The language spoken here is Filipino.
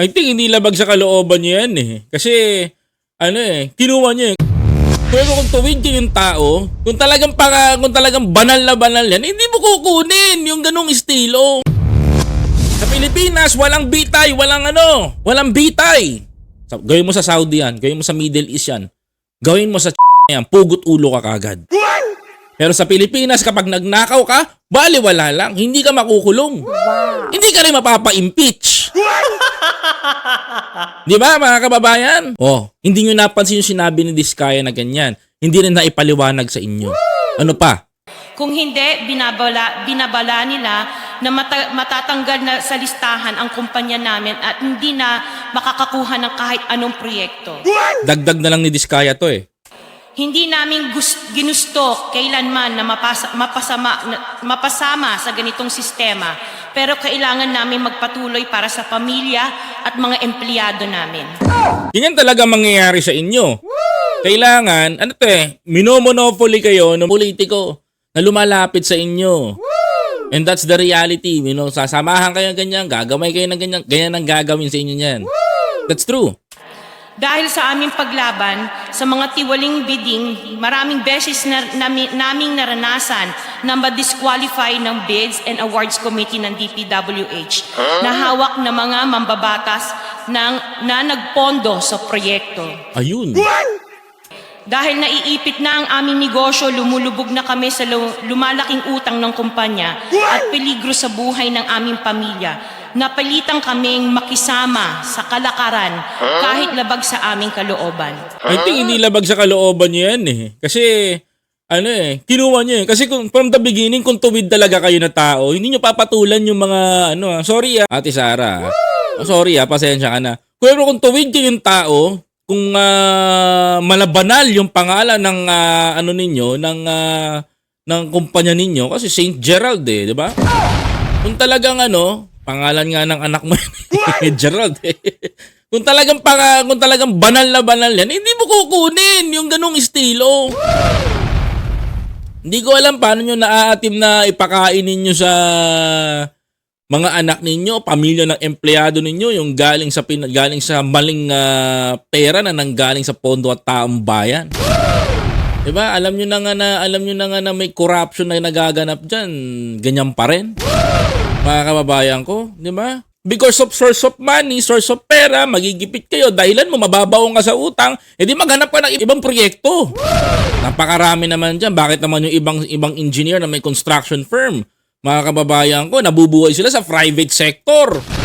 I think hindi labag sa kalooban niya yan eh. Kasi, ano eh, kinuha niya eh. Pero kung tuwid ka yung tao, kung talagang paka, kung talagang banal na banal yan, hindi mo kukunin yung ganong estilo. Sa Pilipinas, walang bitay, walang ano, walang bitay. Gawin mo sa Saudi yan, gawin mo sa Middle East yan. Gawin mo sa yan, pugot ulo ka kagad. Pero sa Pilipinas, kapag nagnakaw ka, baliwala lang, hindi ka makukulong. Hindi ka rin mapapa-impeach. Di ba mga kababayan? Oh, hindi nyo napansin yung sinabi ni Diskaya na ganyan. Hindi rin naipaliwanag sa inyo. Ano pa? Kung hindi, binabala, binabala nila na mata- matatanggal na sa listahan ang kumpanya namin at hindi na makakakuha ng kahit anong proyekto. Dagdag na lang ni Diskaya to eh. Hindi namin ginusto kailanman na mapasa- mapasama, na- mapasama sa ganitong sistema, pero kailangan namin magpatuloy para sa pamilya at mga empleyado namin. Ganyan talaga mangyayari sa inyo. Kailangan, ano to eh, minomonopoly kayo ng politiko na lumalapit sa inyo. And that's the reality. You know, sasamahan kayo ng ganyan, gagamay kayo ng ganyan, ganyan ang gagawin sa inyo niyan. That's true. Dahil sa aming paglaban sa mga tiwaling bidding, maraming beses na, nami, naming naranasan na ma-disqualify ng Bids and Awards Committee ng DPWH na hawak ng mga mambabatas ng, na nagpondo sa proyekto. Ayun. Dahil naiipit na ang aming negosyo, lumulubog na kami sa lu- lumalaking utang ng kumpanya at peligro sa buhay ng aming pamilya. Napalitan kaming makisama sa kalakaran kahit labag sa aming kalooban. I think hindi labag sa kalooban niya yan eh. Kasi, ano eh, kinuha niya eh. Kasi kung, from the beginning, kung tuwid talaga kayo na tao, hindi niyo papatulan yung mga, ano ah, sorry ah, Ate Sara. Oh, sorry ah, pasensya ka na. Pero kung tuwid kayo yung tao, kung ah, malabanal yung pangalan ng ah, ano ninyo, ng ah, ng kumpanya ninyo, kasi St. Gerald eh, di ba? Kung talagang ano, pangalan nga ng anak mo Gerald eh. Kung talagang paka, kung talagang banal na banal yan, hindi mo kukunin yung ganong estilo. Hindi ko alam paano nyo naaatim na ipakain ninyo sa mga anak ninyo, pamilya ng empleyado ninyo, yung galing sa galing sa maling ah, pera na nanggaling sa pondo at taong bayan. 'Di ba? Alam niyo na nga na alam niyo na nga na may corruption na nagaganap diyan. Ganyan pa rin. Mga kababayan ko, 'di ba? Because of source of money, source of pera, magigipit kayo. Dahilan mo, mababaong ka sa utang, edi maghanap ka ng ibang proyekto. Napakarami naman dyan. Bakit naman yung ibang ibang engineer na may construction firm? Mga kababayan ko, nabubuhay sila sa private sector.